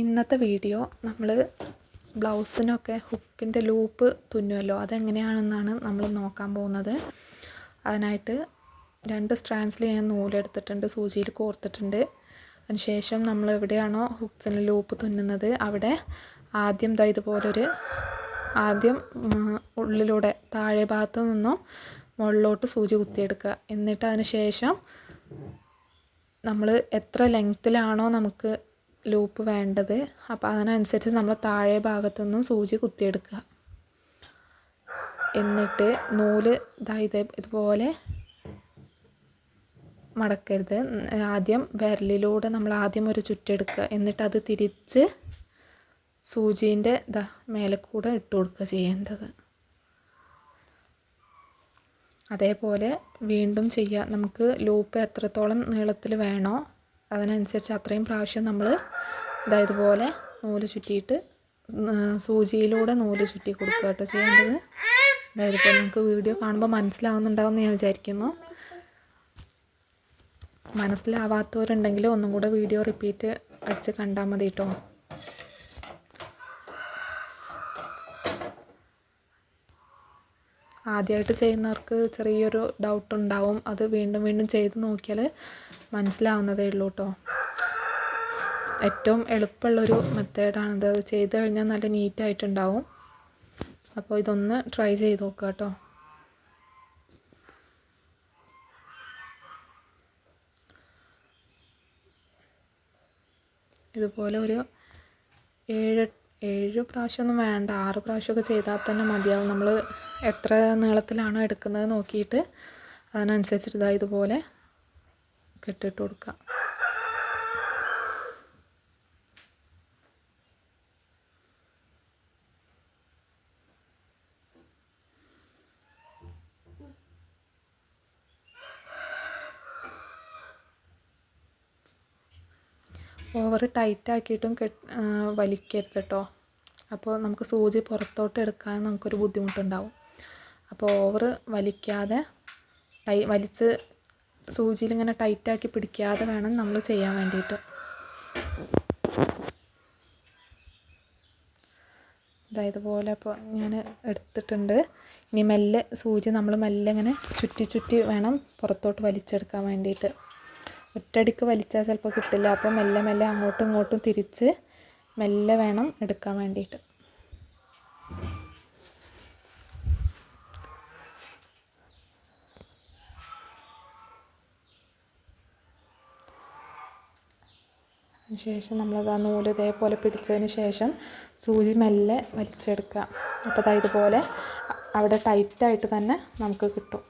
ഇന്നത്തെ വീഡിയോ നമ്മൾ ബ്ലൗസിനൊക്കെ ഹുക്കിന്റെ ലൂപ്പ് തുന്നുമല്ലോ അതെങ്ങനെയാണെന്നാണ് നമ്മൾ നോക്കാൻ പോകുന്നത്. അതിനായിട്ട് രണ്ട് സ്ട്രാൻഡ്സിൽ ഞാൻ നൂലെടുത്തിട്ടുണ്ട് സൂചിയിൽ കോർത്തിട്ടുണ്ട്. അതിനുശേഷം നമ്മൾ എവിടെയാണോ ഹുക്സിന് ലൂപ്പ് തുന്നുന്നത് അവിടെ ആദ്യം ദാ ഇതുപോലൊരു ആദ്യം ഉള്ളിലൂടെ താഴെ ഭാഗത്ത് നിന്നും മുകളിലോട്ട് സൂചി കുത്തിയെടുക്കുക. എന്നിട്ട് അതിന് ശേഷം നമ്മൾ എത്ര ലെങ്ത്തിലാണോ നമുക്ക് ലൂപ്പ് വേണ്ടത്. അപ്പോൾ അതിനനുസരിച്ച് നമ്മൾ താഴെ ഭാഗത്തുനിന്നും സൂചി കുത്തിയെടുക്കുക. എന്നിട്ട് നൂൽ ഇതാ ഇതേ ഇതുപോലെ മടക്കരുത്. ആദ്യം വിരലിലൂടെ നമ്മൾ ആദ്യം ഒരു ചുറ്റെടുക്കുക. എന്നിട്ട് അത് തിരിച്ച് സൂചീന്റെ ഇതാ മേലെ കൂടെ ഇട്ട് കൊടുക്കുക ചെയ്യേണ്ടത്. അതേപോലെ വീണ്ടും ചെയ്യുക നമുക്ക് ലൂപ്പ് എത്രത്തോളം നീളത്തിൽ വേണോ അതിനനുസരിച്ച് അത്രയും പ്രാവശ്യം നമ്മൾ ഇതാ ഇതുപോലെ നൂൽ ചുറ്റിയിട്ട് സൂചിയിലൂടെ നൂൽ ചുറ്റി കൊടുക്കുക കേട്ടോ ചെയ്യേണ്ടത്. അതായത് ഇപ്പോൾ നിങ്ങൾക്ക് വീഡിയോ കാണുമ്പോൾ മനസ്സിലാവുന്നുണ്ടാവുമെന്ന് ഞാൻ വിചാരിക്കുന്നു. മനസ്സിലാവാത്തവരുണ്ടെങ്കിൽ ഒന്നും കൂടെ വീഡിയോ റിപ്പീറ്റ് അടിച്ച് കണ്ടാൽ മതി കേട്ടോ. ആദ്യമായിട്ട് ചെയ്യുന്നവർക്ക് ചെറിയൊരു ഡൗട്ട് ഉണ്ടാവും അത് വീണ്ടും വീണ്ടും ചെയ്ത് നോക്കിയാൽ മനസ്സിലാവുന്നതേ ഉള്ളൂ കേട്ടോ ഏറ്റവും എളുപ്പമുള്ളൊരു മെത്തേഡാണിത്. അത് ചെയ്ത് കഴിഞ്ഞാൽ നല്ല നീറ്റായിട്ടുണ്ടാവും. അപ്പോൾ ഇതൊന്ന് ട്രൈ ചെയ്ത് നോക്കുക കേട്ടോ ഇതുപോലെ ഒരു ഏഴ് ഏഴ് പ്രാവശ്യമൊന്നും വേണ്ട. ആറ് പ്രാവശ്യമൊക്കെ ചെയ്താൽ തന്നെ മതിയാവും. നമ്മൾ എത്ര നീളത്തിലാണോ എടുക്കുന്നത് നോക്കിയിട്ട് അതിനനുസരിച്ചിട്ട് ഇതാ ഇതുപോലെ കെട്ടിട്ട് കൊടുക്കുക ഓവർ ടൈറ്റ് ആക്കിയിട്ടും കെട്ട് വലിക്കരുത് കേട്ടോ. അപ്പോൾ നമുക്ക് സൂചി പുറത്തോട്ട് എടുക്കാൻ നമുക്കൊരു ബുദ്ധിമുട്ടുണ്ടാവും. അപ്പോൾ ഓവർ വലിക്കാതെ ടൈ വലിച്ച് സൂചിയിൽ ഇങ്ങനെ ടൈറ്റാക്കി പിടിക്കാതെ വേണം നമ്മൾ ചെയ്യാൻ വേണ്ടിയിട്ട്. ഇതായതുപോലെ അപ്പോൾ ഞാൻ എടുത്തിട്ടുണ്ട്. ഇനി മെല്ലെ സൂചി നമ്മൾ മെല്ലെ ഇങ്ങനെ ചുറ്റി ചുറ്റി വേണം പുറത്തോട്ട് വലിച്ചെടുക്കാൻ വേണ്ടിയിട്ട്. ഒറ്റടിക്ക് വലിച്ചാൽ ചിലപ്പോൾ കിട്ടില്ല. അപ്പോൾ മെല്ലെ മെല്ലെ അങ്ങോട്ടും ഇങ്ങോട്ടും തിരിച്ച് മെല്ലെ വേണം എടുക്കാൻ വേണ്ടിയിട്ട്. ശേഷം നമ്മളത് ആ നൂൽ ഇതേപോലെ പിടിച്ചതിന് ശേഷം സൂചി മെല്ലെ വലിച്ചെടുക്കുക. അപ്പോൾ ദാ ഇതുപോലെ അവിടെ ടൈറ്റായിട്ട് തന്നെ നമുക്ക് കിട്ടും.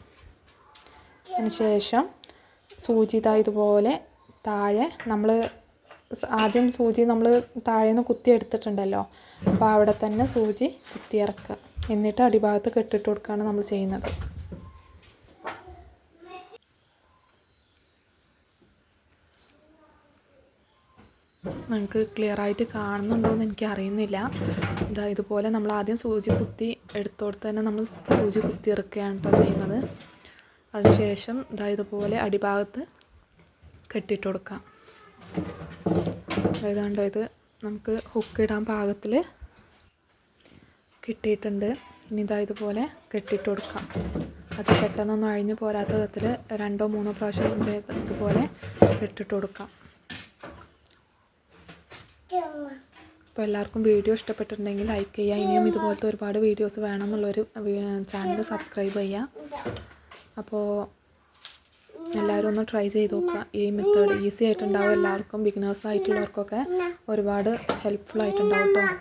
അതിന് ശേഷം സൂചി ഇതാ ഇതുപോലെ താഴെ നമ്മൾ ആദ്യം സൂചി നമ്മൾ താഴെ നിന്ന് കുത്തി എടുത്തിട്ടുണ്ടല്ലോ. അപ്പോൾ അവിടെ തന്നെ സൂചി കുത്തിയിറക്കുക. എന്നിട്ട് അടിഭാഗത്ത് കെട്ടിട്ട് കൊടുക്കുകയാണ് നമ്മൾ ചെയ്യുന്നത്. നിങ്ങൾക്ക് ക്ലിയർ ആയിട്ട് കാണുന്നുണ്ടോ എന്ന് എനിക്ക് അറിയുന്നില്ല ഇതാ ഇതുപോലെ നമ്മൾ ആദ്യം സൂചി കുത്തി എടുത്തോടത്ത് തന്നെ നമ്മൾ സൂചി കുത്തി ഇറക്കുകയാണ് കേട്ടോ ചെയ്യുന്നത്. അതിനുശേഷം ഇതാ ഇതുപോലെ അടിഭാഗത്ത് കെട്ടിയിട്ട് കൊടുക്കാം. ഏതാണ്ടോ ഇത് നമുക്ക് ഹുക്ക് ഇടാൻ പാകത്തിൽ കിട്ടിയിട്ടുണ്ട്. ഇനി ഇതാ ഇതുപോലെ കെട്ടിയിട്ട് കൊടുക്കാം. അത് പെട്ടെന്നൊന്നും അഴിഞ്ഞു പോരാത്ത വിധത്തിൽ രണ്ടോ മൂന്നോ പ്രാവശ്യം ഇത് ഇതുപോലെ കെട്ടിട്ട് കൊടുക്കാം. അപ്പോൾ എല്ലാവർക്കും വീഡിയോ ഇഷ്ടപ്പെട്ടിട്ടുണ്ടെങ്കിൽ ലൈക്ക് ചെയ്യുക. ഇനിയും ഇതുപോലത്തെ ഒരുപാട് വീഡിയോസ് വേണമെന്നുള്ളൊരു ചാനൽ സബ്സ്ക്രൈബ് ചെയ്യുക. അപ്പോൾ എല്ലാവരും ഒന്ന് ട്രൈ ചെയ്ത് നോക്കുക. ഈ മെത്തേഡ് ഈസി ആയിട്ടുണ്ടാവും. എല്ലാവർക്കും ബിഗിനേഴ്സ് ആയിട്ടുള്ളവർക്കൊക്കെ ഒരുപാട് ഹെൽപ്ഫുൾ ആയിട്ടുണ്ടാവും കേട്ടോ.